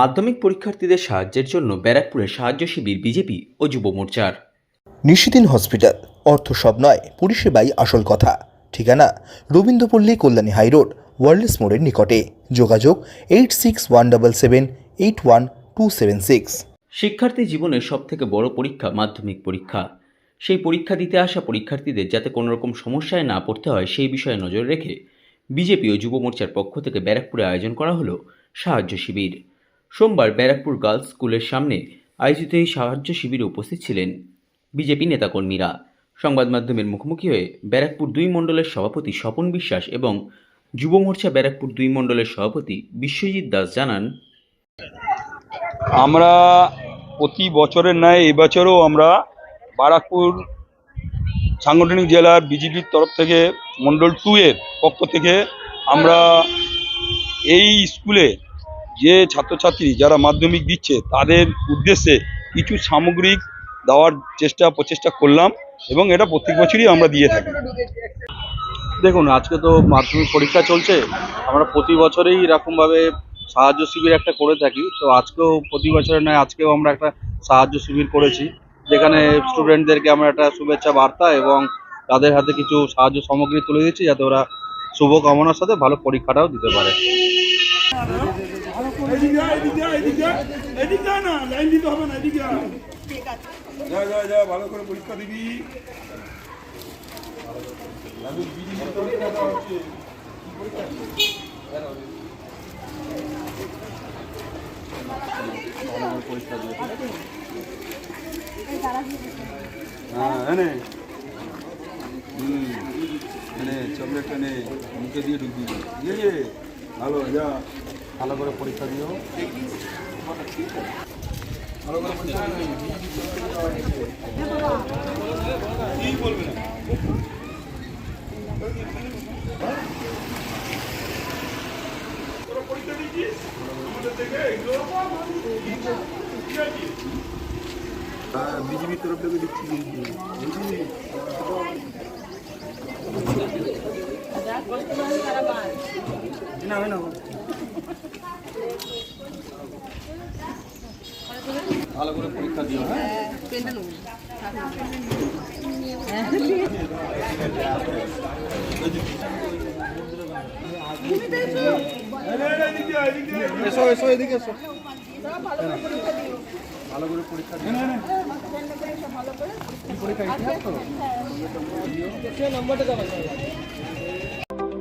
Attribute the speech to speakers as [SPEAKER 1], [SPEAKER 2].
[SPEAKER 1] মাধ্যমিক পরীক্ষার্থীদের সাহায্যের জন্য ব্যারাকপুরে সাহায্য শিবির বিজেপি ও যুব মোর্চার।
[SPEAKER 2] নিশিদিন হসপিটাল অর্থ সব নয় পরিষেবাই আসল কথা। ঠিকানা রবীন্দ্রপল্লী কল্যাণী হাইরোড ওয়ার্ল্ডস মোড়ের নিকটে। যোগাযোগ eight six one double seven eight one two seven six.
[SPEAKER 1] শিক্ষার্থী জীবনের সবথেকে বড় পরীক্ষা মাধ্যমিক পরীক্ষা। সেই পরীক্ষা দিতে আসা পরীক্ষার্থীদের যাতে কোনো রকম সমস্যায় না পড়তে হয় সেই বিষয়ে নজর রেখে বিজেপি ও যুব মোর্চার পক্ষ থেকে ব্যারাকপুরে আয়োজন করা হলো সাহায্য শিবির। সোমবার ব্যারাকপুর গার্লস স্কুলের সামনে আয়োজিত এই সাহায্য শিবিরে উপস্থিত ছিলেন বিজেপি নেতাকর্মীরা। সংবাদ মাধ্যমের মুখোমুখি হয়ে ব্যারাকপুর দুই মণ্ডলের সভাপতি স্বপন বিশ্বাস এবং যুব মোর্চা ব্যারাকপুর দুই মণ্ডলের সভাপতি বিশ্বজিৎ দাস জানান,
[SPEAKER 3] আমরা প্রতি বছরের ন্যায় এবছরও আমরা বারাকপুর সাংগঠনিক জেলার বিজেপির তরফ থেকে মণ্ডল টু এর পক্ষ থেকে আমরা এই স্কুলে যে ছাত্রছাত্রী যারা মাধ্যমিক দিচ্ছে, তাদের উদ্দেশ্যে কিছু সামগ্রিক দেওয়ার চেষ্টা, প্রচেষ্টা করলাম এবং এটা প্রত্যেক বছরই আমরা দিয়ে থাকি।
[SPEAKER 4] দেখুন, আজকে তো মাধ্যমিক পরীক্ষা চলছে। আমরা প্রতি বছরেই এরকমভাবে সাহায্য শিবির একটা করে থাকি। তো আজকেও প্রতি বছরের নয়, আজকেও আমরা একটা সাহায্য শিবির করেছি। যেখানে স্টুডেন্টদেরকে আমরা একটা শুভেচ্ছা বার্তা এবং তাদের হাতে কিছু সাহায্য সামগ্রী তুলে দিচ্ছি, যাতে ওরা শুভ কামনার সাথে ভালো পরীক্ষাটাও দিতে পারে।
[SPEAKER 5] এদিকে এদিকে এদিকে এদিকে না হ্যাঁ চকলেটটা নে, মুখে দিয়ে ঢুকবি ইয়ে ইয়ে ভালো, যা। ভালো করে পরীক্ষা দিও। ভালো বিজেপির তরফ থেকে বুঝলি না না।
[SPEAKER 4] ভালো করে পরীক্ষা দিও হ্যাঁ?
[SPEAKER 5] এসো এসো এদিকে এসো।
[SPEAKER 4] ভালো করে পরীক্ষা দিও।